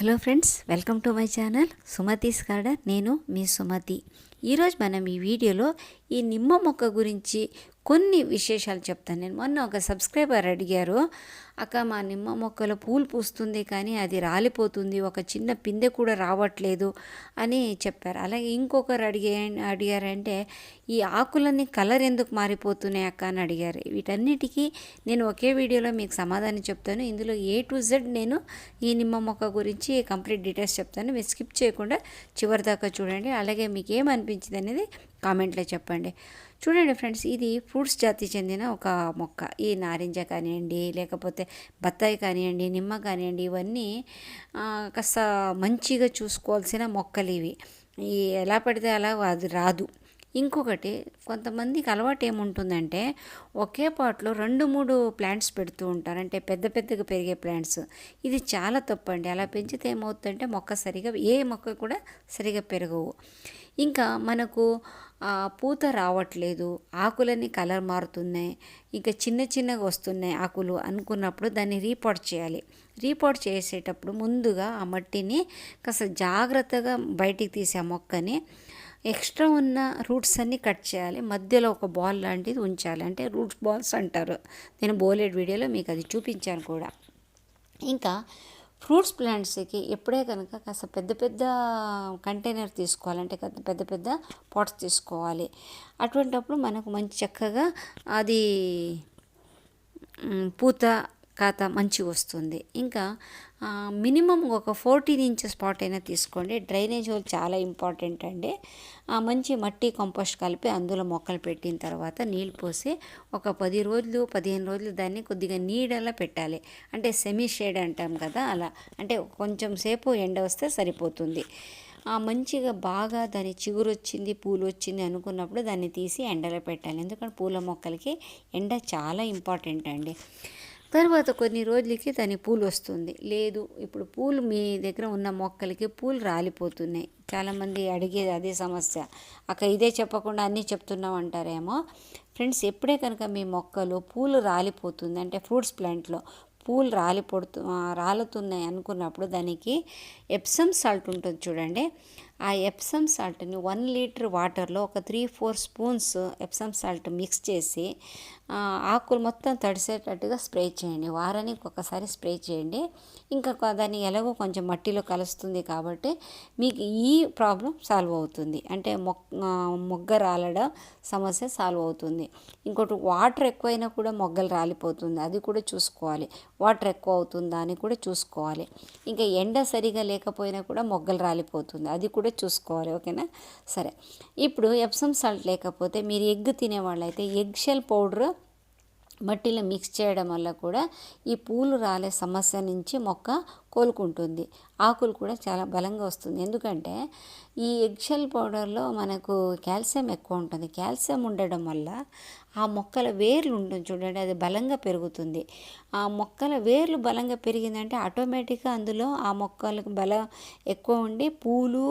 Hello friends welcome to my channel. Sumathi's garden నేను మీ సుమతి. ఈరోజు మనం ఈ వీడియోలో ఈ నిమ్మ మొక్క గురించి కొన్ని విశేషాలు చెప్తాను. నేను మొన్న ఒక సబ్స్క్రైబర్ అడిగారు. అక్క మా నిమ్మ మొక్కలో పూలు పూస్తుంది కానీ అది రాలిపోతుంది ఒక చిన్న పిందె కూడా రావట్లేదు అని చెప్పారు. అలాగే ఇంకొకరు అడిగే అడిగారంటే ఈ ఆకులన్నీ కలర్ ఎందుకు మారిపోతున్నాయి అక్క? అని అడిగారు. వీటన్నిటికీ నేను ఒకే వీడియోలో మీకు సమాధానం చెప్తాను. ఇందులో ఏ టు జెడ్ నేను ఈ నిమ్మ మొక్క గురించి కంప్లీట్ డీటెయిల్స్ చెప్తాను. మీరు స్కిప్ చేయకుండా చివరి దాకా చూడండి. అలాగే మీకు ఏమనిపించింది అనేది కామెంట్లో చెప్పండి. చూడండి ఫ్రెండ్స్ ఇది ఫ్రూట్స్ జాతి చెందిన ఒక మొక్క. ఈ నారింజ కానివ్వండి లేకపోతే బత్తాయి కానివ్వండి నిమ్మ కానివ్వండి ఇవన్నీ కాస్త మంచిగా చూసుకోవాల్సిన మొక్కలు ఇవి. ఈ ఎలా పడితే అలా అది రాదు. ఇంకొకటి కొంతమందికి అలవాటు ఏముంటుందంటే ఒకే పాట్లో రెండు మూడు ప్లాంట్స్ పెడుతూ ఉంటారు. అంటే పెద్ద పెద్దగా పెరిగే ప్లాంట్స్. ఇది చాలా తప్పండి. అలా పెంచితే ఏమవుతుందంటే మొక్క సరిగా ఏ మొక్క కూడా సరిగా పెరగవు. ఇంకా మనకు పూత రావట్లేదు ఆకులని కలర్ మారుతున్నాయి ఇంకా చిన్న చిన్నగా వస్తున్నాయి ఆకులు అనుకున్నప్పుడు దాన్ని రీపోర్ట్ చేయాలి. రీపోర్ట్ చేసేటప్పుడు ముందుగా ఆ మట్టిని కాస్త జాగ్రత్తగా బయటికి తీసే ఆ మొక్కని ఎక్స్ట్రా ఉన్న రూట్స్ అన్నీ కట్ చేయాలి. మధ్యలో ఒక బాల్ లాంటిది ఉంచాలి. అంటే రూట్స్ బాల్స్ అంటారు. నేను బోలెడ్ వీడియోలో మీకు అది చూపించాను కూడా. ఇంకా ఫ్రూట్స్ ప్లాంట్స్కి ఎప్పుడే కనుక కాస్త పెద్ద పెద్ద కంటైనర్ తీసుకోవాలంటే కాస్త పెద్ద పెద్ద పాట్స్ తీసుకోవాలి. అటువంటప్పుడు మనకు మంచి చక్కగా అది పూత కాత మంచిగా వస్తుంది. ఇంకా మినిమం ఒక ఫోర్టీన్ ఇంచెస్ పాట్ అయినా తీసుకోండి. డ్రైనేజ్ హోల్ చాలా ఇంపార్టెంట్ అండి. ఆ మంచి మట్టి కంపోస్ట్ కలిపి అందులో మొక్కలు పెట్టిన తర్వాత నీళ్ళు పోసి ఒక పది రోజులు పదిహేను రోజులు దాన్ని కొద్దిగా నీడలా పెట్టాలి. అంటే సెమీ షేడ్ అంటాం కదా అలా. అంటే కొంచెం సేపు ఎండ వస్తే సరిపోతుంది. మంచిగా బాగా దాని చిగురు వచ్చింది పూలు వచ్చింది అనుకున్నప్పుడు దాన్ని తీసి ఎండలో పెట్టాలి. ఎందుకంటే పూల మొక్కలకి ఎండ చాలా ఇంపార్టెంట్ అండి. తర్వాత కొన్ని రోజులకి దాని పూలు వస్తుంది. లేదు ఇప్పుడు పూలు మీ దగ్గర ఉన్న మొక్కలకి పూలు రాలిపోతున్నాయి. చాలామంది అడిగేది అదే సమస్య. అక్క ఇదే చెప్పకుండా అన్నీ చెప్తున్నాం అంటారేమో. ఫ్రెండ్స్ ఎప్పుడే కనుక మీ మొక్కలు పూలు రాలిపోతుంది అంటే ఫ్రూట్స్ ప్లాంట్లో పూలు రాలిపడుతు రాలుతున్నాయి అనుకున్నప్పుడు దానికి ఎప్సమ్ సాల్ట్ ఉంటుంది చూడండి. ఆ ఎప్సమ్ సాల్ట్ని వన్ లీటర్ వాటర్లో ఒక three four spoons Epsom salt mix చేసి ఆకులు మొత్తం తడిసేటట్టుగా స్ప్రే చేయండి. వారానికి ఒకసారి స్ప్రే చేయండి. ఇంకా దాన్ని ఎలాగో కొంచెం మట్టిలో కలుస్తుంది కాబట్టి మీకు ఈ ప్రాబ్లం సాల్వ్ అవుతుంది. అంటే మొక్ మొగ్గ రాలడం సమస్య సాల్వ్ అవుతుంది. ఇంకోటి వాటర్ ఎక్కువైనా కూడా మొగ్గలు రాలిపోతుంది. అది కూడా చూసుకోవాలి. వాటర్ ఎక్కువ అవుతుందా అని కూడా చూసుకోవాలి. ఇంకా ఎండ సరిగా లేకపోయినా కూడా మొగ్గలు రాలిపోతుంది. అది కూడా చూసుకోవాలి ఓకేనా? సరే. ఇప్పుడు ఎప్సమ్ సాల్ట్ లేకపోతే మీరు ఎగ్ తినే వాళ్ళైతే ఎగ్ షెల్ పౌడర్ మట్టిలో మిక్స్ చేయడం వల్ల కూడా ఈ పూలు రాలే సమస్య నుంచి మొక్క కోలుకుంటుంది. ఆకులు కూడా చాలా బలంగా వస్తుంది. ఎందుకంటే ఈ ఎగ్షెల్ పౌడర్లో మనకు కాల్షియం ఎక్కువ ఉంటుంది. కాల్షియం ఉండడం వల్ల ఆ మొక్కల వేర్లు ఉంటుంది చూడండి అది బలంగా పెరుగుతుంది. ఆ మొక్కల వేర్లు బలంగా పెరిగిందంటే ఆటోమేటిక్గా అందులో ఆ మొక్కలకు బలం ఎక్కువ ఉండి పూలు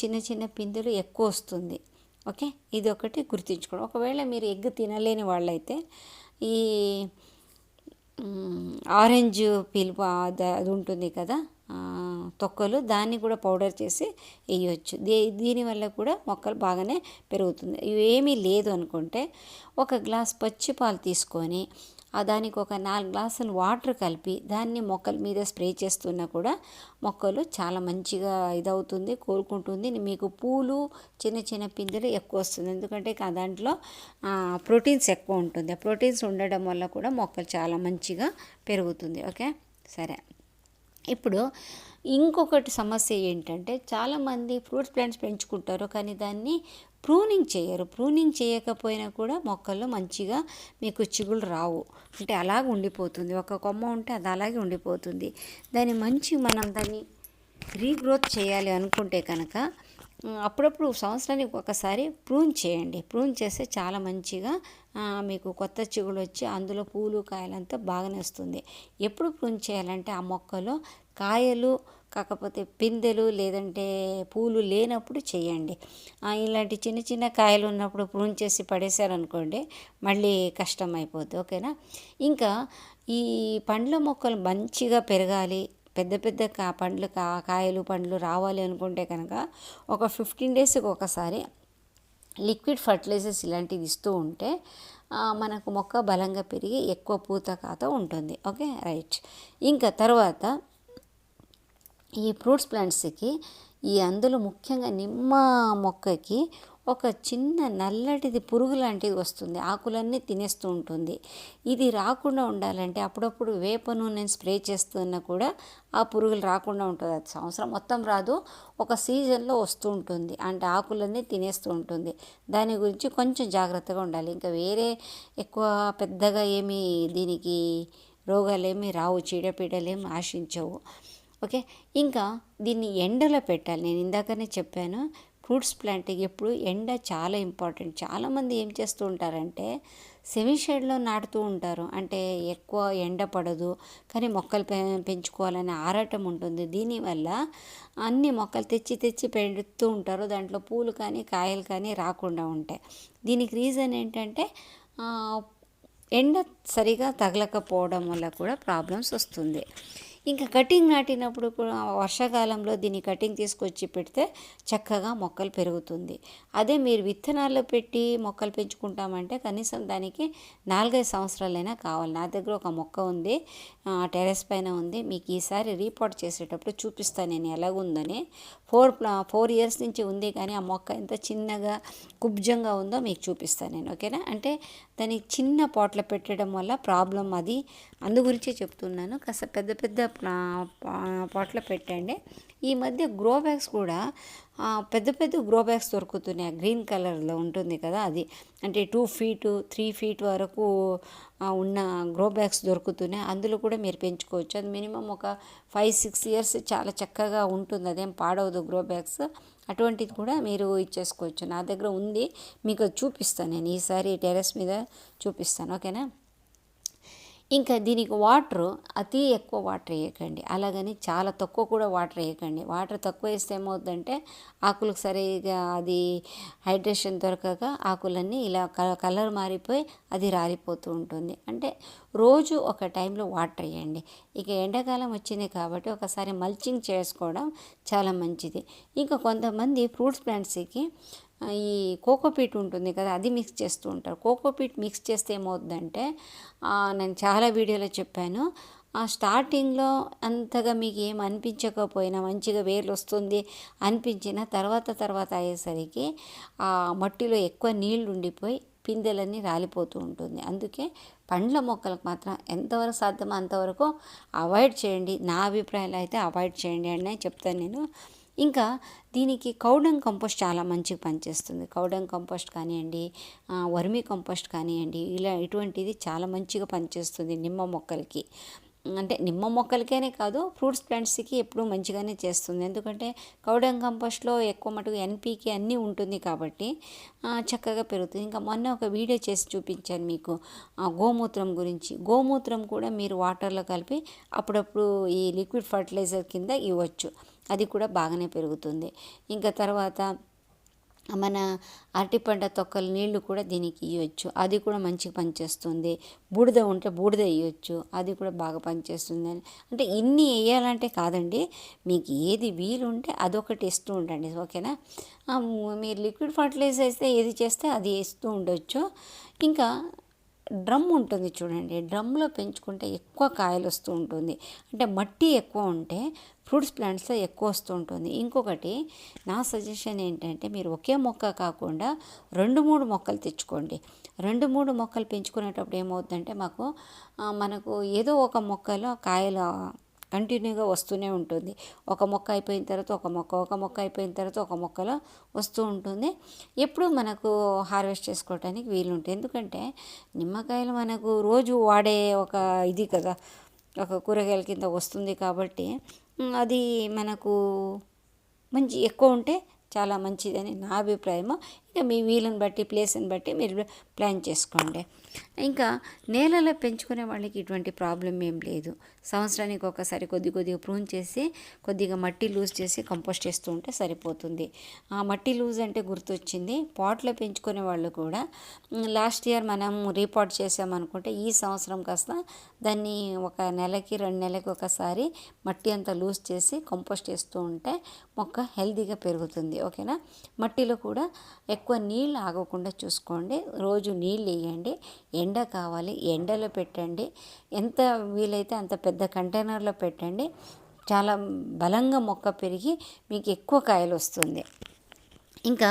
చిన్న చిన్న పిందెలు ఎక్కువ వస్తుంది. ఓకే? ఇది ఒకటి గుర్తించుకోండి. ఒకవేళ మీరు ఎగ్ తినలేని వాళ్ళైతే ఈ ఆరెంజ్ పిలుపు అది అది ఉంటుంది కదా? తొక్కలు దాన్ని కూడా పౌడర్ చేసి వేయవచ్చు దీ దీనివల్ల కూడా మొక్కలు బాగానే పెరుగుతుంది. ఏమీ లేదు అనుకుంటే ఒక గ్లాస్ పచ్చి పాలు తీసుకొని దానికి ఒక నాలుగు గ్లాసులు వాటర్ కలిపి దాన్ని మొక్కల మీద స్ప్రే చేస్తున్నా కూడా మొక్కలు చాలా మంచిగా ఇదవుతుంది కోలుకుంటుంది. మీకు పూలు చిన్న చిన్న పిందెలు ఎక్కువ వస్తుంది. ఎందుకంటే దాంట్లో ప్రోటీన్స్ ఎక్కువ ఉంటుంది. ఆ ప్రోటీన్స్ ఉండడం వల్ల కూడా మొక్కలు చాలా మంచిగా పెరుగుతుంది. ఓకే? సరే. ఇప్పుడు ఇంకొకటి సమస్య ఏంటంటే చాలామంది ఫ్రూట్స్ ప్లాంట్స్ పెంచుకుంటారు కానీ దాన్ని ప్రూనింగ్ చేయరు. ప్రూనింగ్ చేయకపోయినా కూడా మొక్కల్లో మంచిగా మీకు చిగుళ్ళు రావు. అంటే అలాగే ఉండిపోతుంది. ఒక కొమ్మ ఉంటే అది అలాగే ఉండిపోతుంది. దాన్ని మంచి మనం దాన్ని రీగ్రోత్ చేయాలి అనుకుంటే కనుక అప్పుడప్పుడు సంవత్సరానికి ఒకసారి ప్రూన్ చేయండి. ప్రూన్ చేస్తే చాలా మంచిగా మీకు కొత్త చిగుడు వచ్చి అందులో పూలు కాయలంతా బాగానే వస్తుంది. ఎప్పుడు ప్రూన్ చేయాలంటే ఆ మొక్కలో కాయలు కాకపోతే పిందెలు లేదంటే పూలు లేనప్పుడు చేయండి. ఇలాంటి చిన్న చిన్న కాయలు ఉన్నప్పుడు ప్రూన్ చేసి పడేశారనుకోండి మళ్ళీ కష్టం అయిపోద్ది ఓకేనా? ఇంకా ఈ పండ్ల మొక్కలు మంచిగా పెరగాలి పెద్ద పెద్ద కా పండ్లు కా కాయలు పండ్లు రావాలి అనుకుంటే కనుక ఒక ఫిఫ్టీన్ డేస్కి ఒకసారి లిక్విడ్ ఫర్టిలైజర్స్ ఇలాంటివి ఇస్తూ ఉంటే మనకు మొక్క బలంగా పెరిగి ఎక్కువ పూత కాత ఉంటుంది. ఓకే? రైట్. ఇంకా తర్వాత ఈ ఫ్రూట్స్ ప్లాంట్స్కి ఈ అందులో ముఖ్యంగా నిమ్మ మొక్కకి ఒక చిన్న నల్లటిది పురుగు లాంటిది వస్తుంది. ఆకులన్నీ తినేస్తూ ఉంటుంది. ఇది రాకుండా ఉండాలంటే అప్పుడప్పుడు వేప నూనె స్ప్రే చేస్తున్నా కూడా ఆ పురుగులు రాకుండా ఉంటుంది. అది సంవత్సరం మొత్తం రాదు. ఒక సీజన్లో వస్తూ ఉంటుంది. అంటే ఆకులన్నీ తినేస్తూ ఉంటుంది. దాని గురించి కొంచెం జాగ్రత్తగా ఉండాలి. ఇంకా వేరే ఎక్కువ పెద్దగా ఏమీ దీనికి రోగాలేమి రావు. చీడపీడలేమి ఆశించవు. ఓకే? ఇంకా దీన్ని ఎండలో పెట్టాలి. నేను ఇందాకనే చెప్పాను. ఫ్రూట్స్ ప్లాంటింగ్ ఎప్పుడు ఎండ చాలా ఇంపార్టెంట్. చాలామంది ఏం చేస్తూ ఉంటారంటే సెమీ షేడ్లో నాటుతూ ఉంటారు. అంటే ఎక్కువ ఎండ పడదు కానీ మొక్కలు పె పెంచుకోవాలనే ఆరాటం ఉంటుంది. దీనివల్ల అన్ని మొక్కలు తెచ్చి తెచ్చి పెడుతూ ఉంటారు. దాంట్లో పూలు కానీ కాయలు కానీ రాకుండా ఉంటాయి. దీనికి రీజన్ ఏంటంటే ఎండ సరిగా తగలకపోవడం వల్ల కూడా ప్రాబ్లమ్స్ వస్తుంది. ఇంకా కటింగ్ నాటినప్పుడు కూడా వర్షాకాలంలో దీన్ని కటింగ్ తీసుకొచ్చి పెడితే చక్కగా మొక్కలు పెరుగుతుంది. అదే మీరు విత్తనాల్లో పెట్టి మొక్కలు పెంచుకుంటామంటే కనీసం దానికి నాలుగైదు సంవత్సరాలైనా కావాలి. నా దగ్గర ఒక మొక్క ఉంది టెరెస్ పైన ఉంది. మీకు ఈసారి రీపోర్ట్ చేసేటప్పుడు చూపిస్తాను నేను ఎలాగుందని. ఫోర్ ఫోర్ ఇయర్స్ నుంచి ఉంది కానీ ఆ మొక్క ఎంత చిన్నగా కుబ్జంగా ఉందో మీకు చూపిస్తాను నేను. ఓకేనా? అంటే దానికి చిన్న పాట్లో పెట్టడం వల్ల ప్రాబ్లం అది. అందు గురించే చెప్తున్నాను. కాస్త పెద్ద పెద్ద పాట్లో పెట్టండి. ఈ మధ్య గ్రో బ్యాగ్స్ కూడా పెద్ద పెద్ద గ్రో బ్యాగ్స్ దొరుకుతున్నాయి. గ్రీన్ కలర్లో ఉంటుంది కదా అది. అంటే టూ ఫీటు త్రీ ఫీట్ వరకు ఉన్న గ్రో బ్యాగ్స్ దొరుకుతున్నాయి. అందులో కూడా మీరు పెంచుకోవచ్చు. అది మినిమం ఒక ఫైవ్ సిక్స్ ఇయర్స్ చాలా చక్కగా ఉంటుంది. అదేం పాడవదు గ్రో బ్యాగ్స్. అటువంటిది కూడా మీరు ఇచ్చేసుకోవచ్చు. నా దగ్గర ఉంది. మీకు చూపిస్తాను నేను. ఈసారి టెరెస్ మీద చూపిస్తాను. ఓకేనా? ఇంకా దీనికి వాటర్ అతి ఎక్కువ వాటర్ వేయకండి. అలాగని చాలా తక్కువ కూడా వాటర్ వేయకండి. వాటర్ తక్కువ వేస్తే ఏమవుతుందంటే ఆకులకు సరిగా అది హైడ్రేషన్ దొరకక ఆకులన్నీ ఇలా కలర్ మారిపోయి అది రాలిపోతూ ఉంటుంది. అంటే రోజు ఒక టైంలో వాటర్ వేయండి. ఇక ఎండాకాలం వచ్చింది కాబట్టి ఒకసారి మల్చింగ్ చేసుకోవడం చాలా మంచిది. ఇంకా కొంతమంది ఫ్రూట్స్ ప్లాంట్స్కి ఈ కోకోపీట్ ఉంటుంది కదా అది మిక్స్ చేస్తూ ఉంటారు. కోకోపీట్ మిక్స్ చేస్తే ఏమవుతుందంటే నేను చాలా వీడియోలో చెప్పాను ఆ స్టార్టింగ్లో అంతగా మీకు ఏం అనిపించకపోయినా మంచిగా వేర్లు వస్తుంది అనిపించిన తర్వాత తర్వాత అయ్యేసరికి ఆ మట్టిలో ఎక్కువ నీళ్ళు ఉండిపోయి పిందెలన్నీ రాలిపోతూ ఉంటుంది. అందుకే పండ్ల మొక్కలకు మాత్రం ఎంతవరకు సాధ్యమో అంతవరకు అవాయిడ్ చేయండి. నా అభిప్రాయాలు అయితే అవాయిడ్ చేయండి అని చెప్తాను నేను. ఇంకా దీనికి కౌడంగ్ కంపోస్ట్ చాలా మంచిగా పనిచేస్తుంది. కౌడంగ్ కంపోస్ట్ కానివ్వండి వర్మీ కంపోస్ట్ కానివ్వండి ఇలా ఇటువంటిది చాలా మంచిగా పనిచేస్తుంది నిమ్మ మొక్కలకి. అంటే నిమ్మ మొక్కలకేనే కాదు ఫ్రూట్స్ ప్లాంట్స్కి ఎప్పుడూ మంచిగానే చేస్తుంది. ఎందుకంటే కౌడంగ్ కంపోస్ట్లో ఎక్కువ మటుకు ఎన్పీకే అన్నీ ఉంటుంది కాబట్టి చక్కగా పెరుగుతుంది. ఇంకా మొన్న ఒక వీడియో చేసి చూపించాను మీకు. గోమూత్రం గురించి. గోమూత్రం కూడా మీరు వాటర్లో కలిపి అప్పుడప్పుడు ఈ లిక్విడ్ ఫర్టిలైజర్ కింద ఇవ్వచ్చు. అది కూడా బాగానే పెరుగుతుంది. ఇంకా తర్వాత మన అరటిపంట తొక్కల నీళ్ళు కూడా దీనికి ఇవ్వచ్చు అది కూడా మంచిగా పనిచేస్తుంది. బూడిద ఉంటే బూడిద ఇవ్వచ్చు అది కూడా బాగా పనిచేస్తుంది అని. అంటే ఇన్ని వేయాలంటే కాదండి మీకు ఏది వీలు ఉంటే అదొకటి ఇస్తూ ఉండండి. ఓకేనా? మీరు లిక్విడ్ ఫర్టిలైజర్ వేస్తే ఏది చేస్తే అది వేస్తూ ఉండొచ్చు. ఇంకా డ్రమ్ ఉంటుంది చూడండి. డ్రమ్లో పెంచుకుంటే ఎక్కువ కాయలు వస్తూ ఉంటుంది. అంటే మట్టి ఎక్కువ ఉంటే ఫ్రూట్స్ ప్లాంట్స్లో ఎక్కువ వస్తూ ఉంటుంది. ఇంకొకటి నా సజెషన్ ఏంటంటే మీరు ఒకే మొక్క కాకుండా రెండు మూడు మొక్కలు తెచ్చుకోండి. రెండు మూడు మొక్కలు పెంచుకునేటప్పుడు ఏమవుతుందంటే మాకు మనకు ఏదో ఒక మొక్కలో కాయలు కంటిన్యూగా వస్తూనే ఉంటుంది. ఒక మొక్క అయిపోయిన తర్వాత ఒక మొక్క ఒక మొక్క అయిపోయిన తర్వాత ఒక మొక్కలో వస్తూ ఉంటుంది. ఎప్పుడు మనకు హార్వెస్ట్ చేసుకోవడానికి వీలుంటుంది. ఎందుకంటే నిమ్మకాయలు మనకు రోజు వాడే ఒక ఇది కదా ఒక కూరగాయల కింద వస్తుంది కాబట్టి అది మనకు మంచి ఎక్కువ ఉంటే చాలా మంచిదని నా అభిప్రాయము. ఇక మీ వీలుని బట్టి ప్లేస్ని బట్టి మీరు ప్లాన్ చేసుకోండి. ఇంకా నేలలో పెంచుకునే వాళ్ళకి ఇటువంటి ప్రాబ్లం ఏం లేదు. సంవత్సరానికి ఒకసారి కొద్ది కొద్దిగా ప్రూన్ చేసి కొద్దిగా మట్టి లూజ్ చేసి కంపోస్ట్ చేస్తూ ఉంటే సరిపోతుంది. ఆ మట్టి లూజ్ అంటే గుర్తొచ్చింది. పాట్లో పెంచుకునే వాళ్ళు కూడా లాస్ట్ ఇయర్ మనం రీపాట్ చేసామనుకుంటే ఈ సంవత్సరం కాస్త దాన్ని ఒక నెలకి రెండు నెలలకి ఒకసారి మట్టి అంతా లూజ్ చేసి కంపోస్ట్ చేస్తూ ఉంటే మొక్క హెల్దీగా పెరుగుతుంది. ఓకేనా? మట్టిలో కూడా ఎక్కువ నీళ్ళు ఆగకుండా చూసుకోండి. రోజు నీళ్ళు వేయండి. ఎండ కావాలి ఎండలో పెట్టండి. ఎంత వీలైతే అంత పెద్ద కంటైనర్లో పెట్టండి. చాలా బలంగా మొక్క పెరిగి మీకు ఎక్కువ కాయలు వస్తుంది. ఇంకా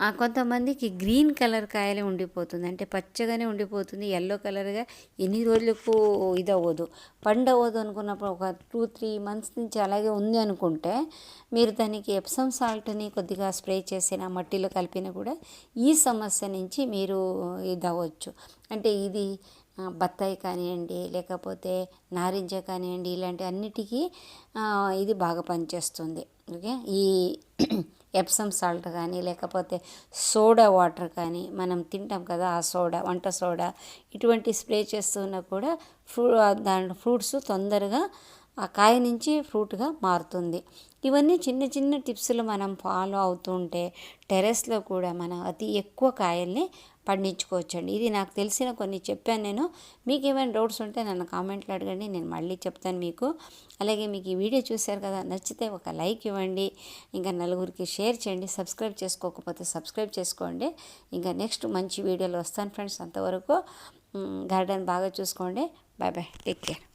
ఆ కొంతమందికి గ్రీన్ కలర్ కాయలే ఉండిపోతుంది. అంటే పచ్చగానే ఉండిపోతుంది. ఎల్లో కలర్గా ఎన్ని రోజులకు ఇది అవ్వదు పండు అవ్వదు అనుకున్నప్పుడు ఒక టూ త్రీ మంత్స్ నుంచి అలాగే ఉంది అనుకుంటే మీరు దానికి ఎప్సమ్ సాల్ట్ని కొద్దిగా స్ప్రే చేసిన మట్టిలో కలిపినా కూడా ఈ సమస్య నుంచి మీరు ఇది అవ్వచ్చు అంటే ఇది బత్తాయి కానివ్వండి లేకపోతే నారింజ కానివ్వండి ఇలాంటి అన్నిటికీ ఇది బాగా పనిచేస్తుంది. ఓకే? ఈ ఎప్సమ్ సాల్ట్ కానీ లేకపోతే సోడా వాటర్ కానీ మనం తింటాం కదా ఆ సోడా వంట సోడా ఇటువంటి స్ప్రే చేస్తున్నా కూడా ఫ్రూ దాంట్లో ఫ్రూట్స్ తొందరగా ఆ కాయ నుంచి ఫ్రూట్గా మారుతుంది. ఇవన్నీ చిన్న చిన్న టిప్స్లు మనం ఫాలో అవుతుంటే టెరెస్లో కూడా మనం అతి ఎక్కువ కాయల్ని పండించుకోవచ్చండి. ఇది నాకు తెలిసిన కొన్ని చెప్పాను నేను. మీకు ఏమైనా డౌట్స్ ఉంటే నన్ను కామెంట్లో అడగండి. నేను మళ్ళీ చెప్తాను మీకు. అలాగే మీకు ఈ వీడియో చూశారు కదా నచ్చితే ఒక లైక్ ఇవ్వండి. ఇంకా నలుగురికి షేర్ చేయండి. సబ్స్క్రైబ్ చేసుకోకపోతే సబ్స్క్రైబ్ చేసుకోండి. ఇంకా నెక్స్ట్ మంచి వీడియోలు వస్తాను ఫ్రెండ్స్. అంతవరకు గార్డెన్ బాగా చూసుకోండి. Bye bye. Take care.